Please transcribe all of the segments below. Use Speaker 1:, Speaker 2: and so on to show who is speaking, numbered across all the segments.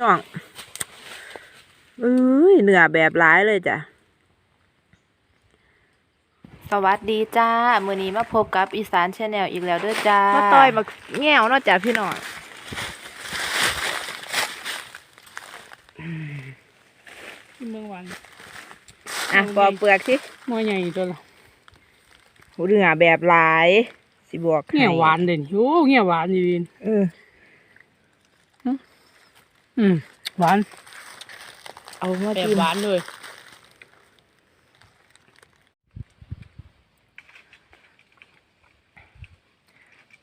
Speaker 1: น้องเอ้ยเนื้อแบบร้ายเลยจ้ะ
Speaker 2: สวัสดีจ้า มือนี้มาพบกับอีสานชาแนลอีกแล้วเด้อจ้า
Speaker 1: มาต่อยมาแง่วเนาะจ้ะพี่น้อง
Speaker 3: เมืองหวาน
Speaker 1: อะปอกเปลือกสิ
Speaker 3: มอใหญ่ตัวละ
Speaker 1: หูเนื้อแบบร้าย สิบวกให้
Speaker 3: เงี้ยหวานเด่นโอ้เงี้ยหวานดีวิน
Speaker 1: เออ
Speaker 3: อืมหวาน
Speaker 1: เอามา
Speaker 3: แบบ
Speaker 1: จิ้ม
Speaker 3: หวานเลย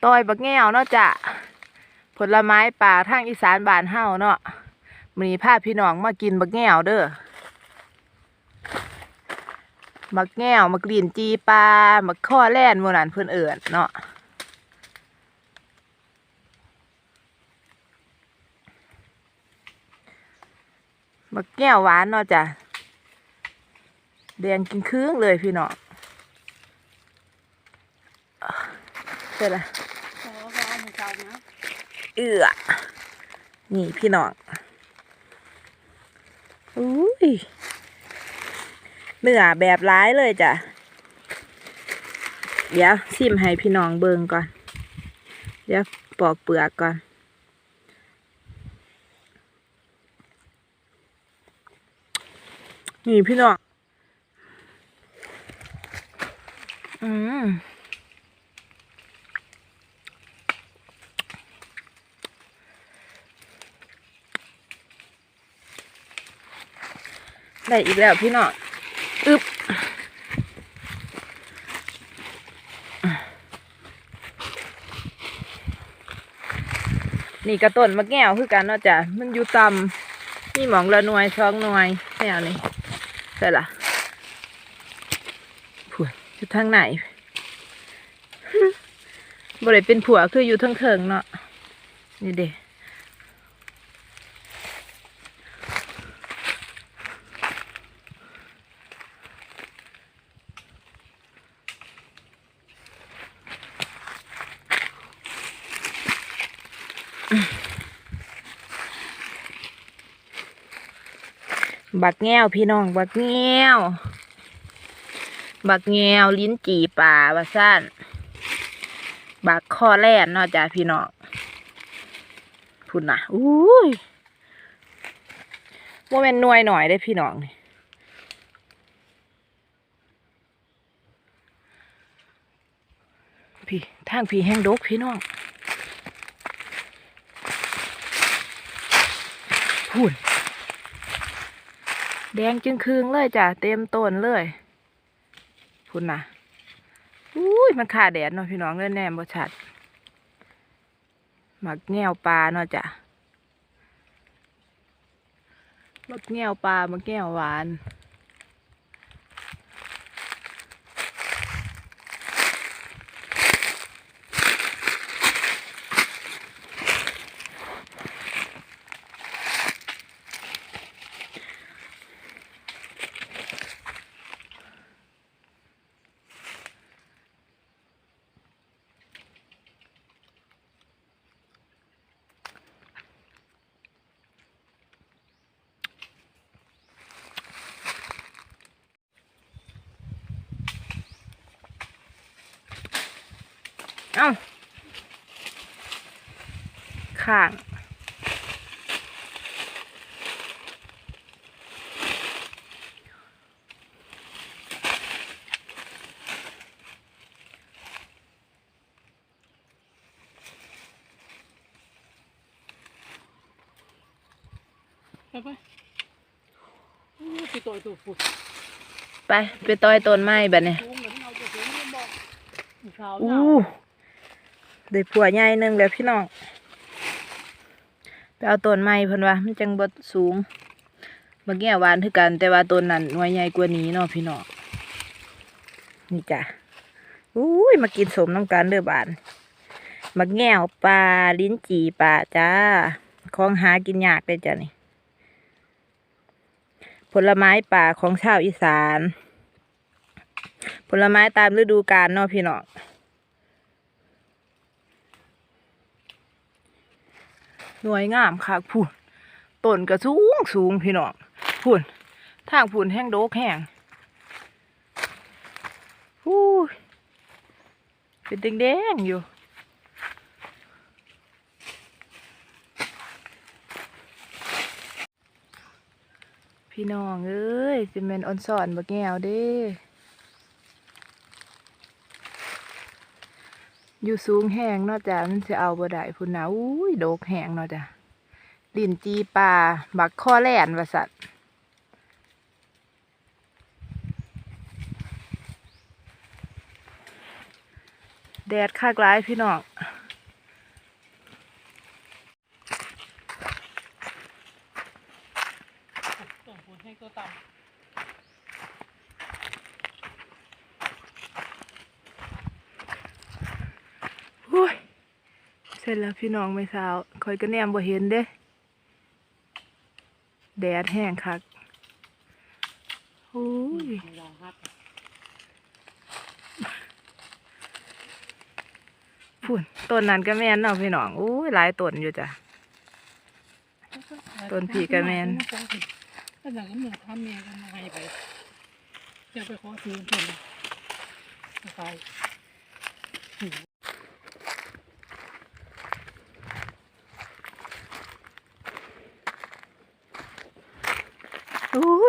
Speaker 1: ต่อยบักแง่วเนาะจ้ะผลไม้ป่าทางอีสานบ้านเฮาเนาะมีพาพี่น้องมากินบักแง่วเด้อบักแง่วมักลีนจีปลามักข้อแล่นโมนันเพิ่นเอิญเนาะ บักแง่วหวานเนาะจ้ะแดงกินครึ่งเลยพี่น้องเสร็จละ
Speaker 3: ขอเอาหมูเจ้านะ
Speaker 1: เอือนี่พี่น้องอุ้ยเนื้อแบบร้ายเลยจ้ะ เดี๋ยวซิมให้พี่น้องเบิงก่อน เดี๋ยวปอกเปลือกก่อน นี่พี่น้อง อืมได้อีกแล้วพี่น้อง อึบนี่กระต้นมะแก้วคือกันเนาะจ้ะ มันอยู่ต่ำนี่หมองละหน่วยสองหน่วยแนวนี้ ช่ละผัวอยู่ทางไหนบ่ได้เป็นผัวคืออยู่ทางเถิงเนาะนี่เด้ บักแง้วพี่น้อง บักแง้ว บักแง้วลิ้นจี่ป่าว่าสั้นบักข้อแล่นเนาะจ้ะพี่น้องพุ่นนะอุ้ยว่าเป็นหน่วยหน่อยได้พี่น้องนี่พี่ทางพี่แห้งดกพี่น้องพุ่น แดงจึงคืงเลยจ้ะเต็มต้นเลยพุ่นนะอุ้ยมันขาแดดเนาะพี่น้องเล่นแนมบ่ชัดหมักแงวปลาเนาะจ้ะหมักแงวปลาหมักแงวหวาน เอ้าข้าง
Speaker 3: ไปไปโอ้ไปต่อยตัวฟุด
Speaker 1: ไปไปต่อยต้นไม้บัดนี้
Speaker 3: สูงเหมือ
Speaker 1: ได้ผัวใหญ่หนึ่งแล้วพี่น้องไปเอาต้นไม้เพิ่นว่ามันจังบ่สูงเมื่อกี้หวานคือกัน แต่ว่าต้นนั้นหน่วยใหญ่กว่านี้เนาะพี่น้องนี่จ้ะอุ้ยมากินสมน้ำกันเด้อบานมักแง่วปลาลิ้นจี่ปลาจ้าของหากินยากเลยจ้ะนี่ ผลไม้ป่าของชาวอีสาน ผลไม้ตามฤดูกาลเนาะพี่น้อง หน่วยงามค่ะพูดต้นก็สูงสูงพี่น้องพุ่นทางพุ่นแห้งโดกแห้งฮู้เป็นแดงๆอยู่พี่น้องเอ้ยจะเป็นออนสอนบักแงวเด้ อยู่สูงแห้งเนาะจ้ะมันจะเอาบ่ได้พุ่นนะอุ้ยโดกแห้งเนาะจ้ะลินจีปลาบักข้อแล่นว่าสัตว์แดดคักหลายพี่น้อง
Speaker 3: ต้นผลให้ตัวต่ำ
Speaker 1: โอ้ย เสร็จแล้วพี่น้องไม่สาวคอยก็แนมบ่เห็นเด้ แดดแห้งคักโอ้ยฝุ่นต้นนั้นก็แม่นเนาะพี่น้องโอ้ยหลายต้นอยู่จ้ะต้นผีกระแมน
Speaker 3: ก็อย่างนั้นเหมือนทำแม่กันให้ไปอย่าไปขอซื้อเพิ่นไป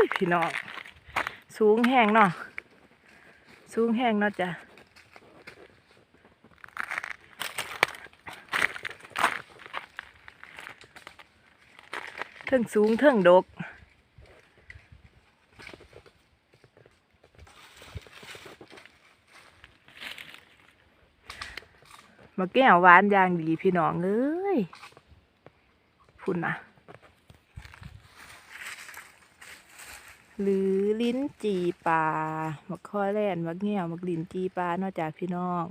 Speaker 1: ยพี่น้องสูงแห้งเนาะสูงแห้งเนาะจ้ะเทิงสูงเทิงดกมาแก้วหวานอย่างดีพี่น้องเอ้ยพุ่นนะ หรือลิ้นจีปลามักข้อแล่นมักเงี้ยวมักลิ้นจีปลานอกจากพี่น้อง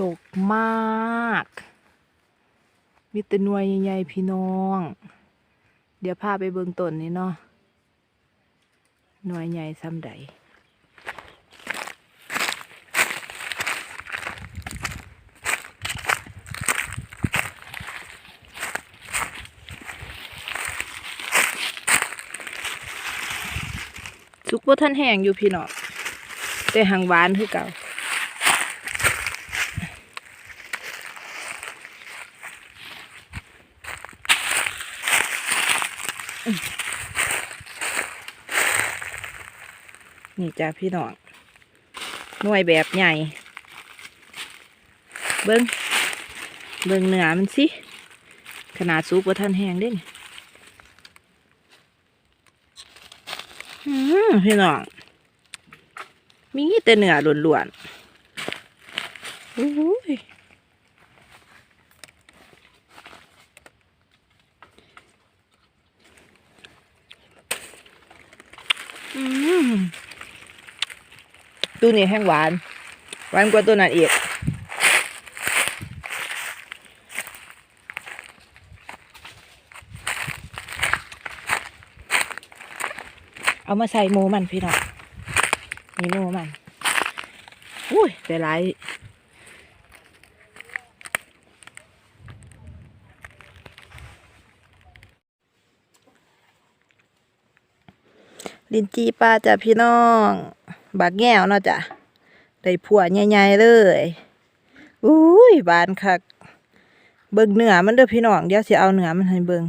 Speaker 1: ดกมาก มีแต่หน่วยใหญ่ๆพี่น้อง เดี๋ยวพาไปเบิ่งต้นนี้เนาะ หน่วยใหญ่ซ้ำใดสุกบ่ทันแห้งอยู่พี่น้องแต่หางหวานคือเก่า นี่จ้าพี่น้อง หน่วยแบบใหญ่ เบิ้งเบิ้งเนื้อมันสิ ขนาดสูบว่าท่านแห้งเด้นอืมพี่น้อง มีแต่เนื้อล้วนๆโอ้ยอืม ตัวนี้แห้งหวาน หวานกว่าตัวนั้นอีกเอามาใส่หมูมันพี่น้องนี่หมูมันอุ้ยแต่หลายลินจีปลาจ้ะพี่น้อง บากแง่วเนาะจ้ะได้ผัวใหญ่ๆเลยอุ้ยบานคักเบิ่งเนื้อมันเด้อพี่น้องเดี๋ยวสิเอาเนื้อมันให้เบิ่ง